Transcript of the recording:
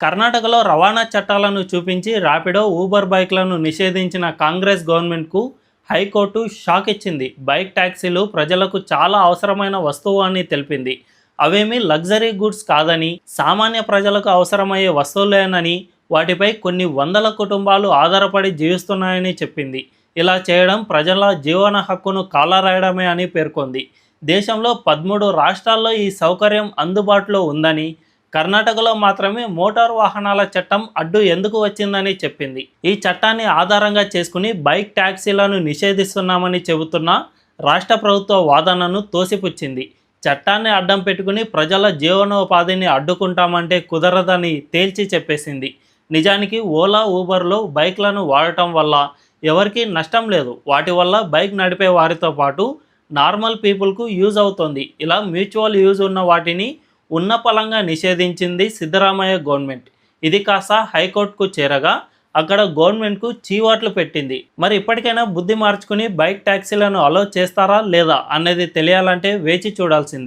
కర్ణాటకలో రవాణా చట్టాలను చూపించి ర్యాపిడో ఊబర్ బైక్లను నిషేధించిన కాంగ్రెస్ గవర్నమెంట్కు హైకోర్టు షాక్ ఇచ్చింది. బైక్ ట్యాక్సీలు ప్రజలకు చాలా అవసరమైన వస్తువు అని తెలిపింది. అవేమీ లగ్జరీ గుడ్స్ కాదని సామాన్య ప్రజలకు అవసరమయ్యే వస్తువులేనని వాటిపై కొన్ని వందల కుటుంబాలు ఆధారపడి జీవిస్తున్నాయని చెప్పింది. ఇలా చేయడం ప్రజల జీవన హక్కును కాలరాయడమే అని పేర్కొంది. దేశంలో పదమూడు రాష్ట్రాల్లో ఈ సౌకర్యం అందుబాటులో ఉందని కర్ణాటకలో మాత్రమే మోటార్ వాహనాల చట్టం అడ్డు ఎందుకు వచ్చిందని చెప్పింది. ఈ చట్టాన్ని ఆధారంగా చేసుకుని బైక్ ట్యాక్సీలను నిషేధిస్తున్నామని చెబుతున్న రాష్ట్ర ప్రభుత్వ వాదనను తోసిపుచ్చింది. చట్టాన్ని అడ్డం పెట్టుకుని ప్రజల జీవనోపాధిని అడ్డుకుంటామంటే కుదరదని తేల్చి చెప్పేసింది. నిజానికి ఓలా ఊబర్లో బైక్లను వాడటం వల్ల ఎవరికీ నష్టం లేదు. వాటి వల్ల బైక్ నడిపే వారితో పాటు నార్మల్ పీపుల్కు యూజ్ అవుతుంది. ఇలా మ్యూచువల్ యూజ్ ఉన్న వాటిని ఉన్న పలంగా నిషేధించింది సిద్ధరామయ్య గవర్నమెంట్. ఇది కాస్త హైకోర్టుకు చేరగా అక్కడ గవర్నమెంట్కు చీవాట్లు పెట్టింది. మరి ఇప్పటికైనా బుద్ధి మార్చుకుని బైక్ ట్యాక్సీలను అలో చేస్తారా లేదా అనేది తెలియాలంటే వేచి చూడాల్సిందే.